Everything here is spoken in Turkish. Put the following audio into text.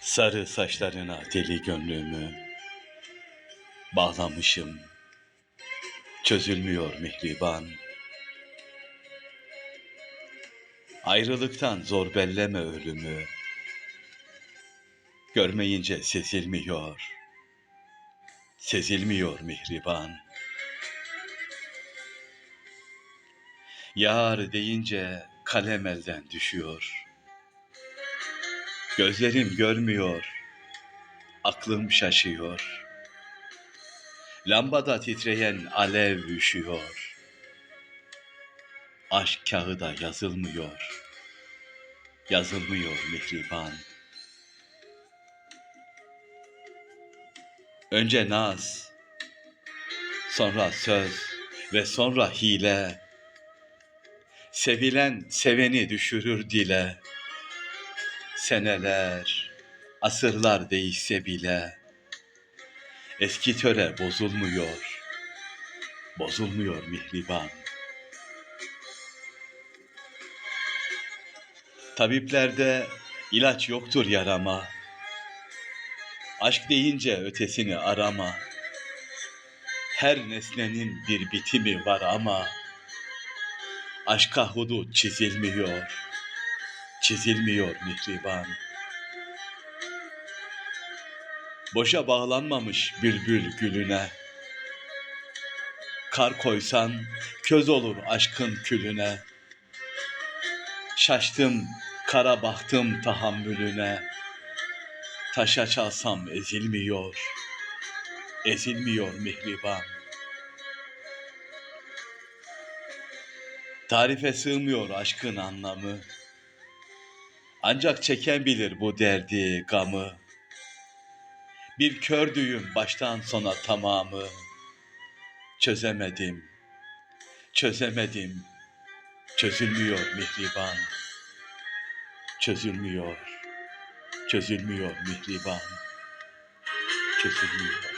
Sarı saçlarına deli gönlümü bağlamışım. Çözülmüyor mihriban. Ayrılıktan zor belleme ölümü. Görmeyince sezilmiyor. Sezilmiyor mihriban. Yar deyince kalem elden düşüyor. Gözlerim görmüyor, aklım şaşıyor. Lambada titreyen alev üşüyor. Aşk kağıda yazılmıyor, yazılmıyor mihriban. Önce naz, sonra söz ve sonra hile. Sevilen seveni düşürür dile. Seneler, asırlar değişse bile eski töre bozulmuyor. Bozulmuyor mihriban. Tabiplerde ilaç yoktur yarama. Aşk deyince ötesini arama. Her nesnenin bir bitimi var ama aşka hudut çizilmiyor çizilmiyor mihriban. Boşa bağlanmamış bülbül gülüne. Kar koysan köz olur aşkın külüne. Şaştım, kara baktım tahammülüne. Taşa çalsam ezilmiyor, ezilmiyor mihriban. Tarife sığmıyor aşkın anlamı. Ancak çeken bilir bu derdi, gamı. Bir kör düğüm baştan sona tamamı. Çözemedim, çözemedim. Çözülmüyor mihriban. Çözülmüyor, çözülmüyor mihriban. Çözülmüyor.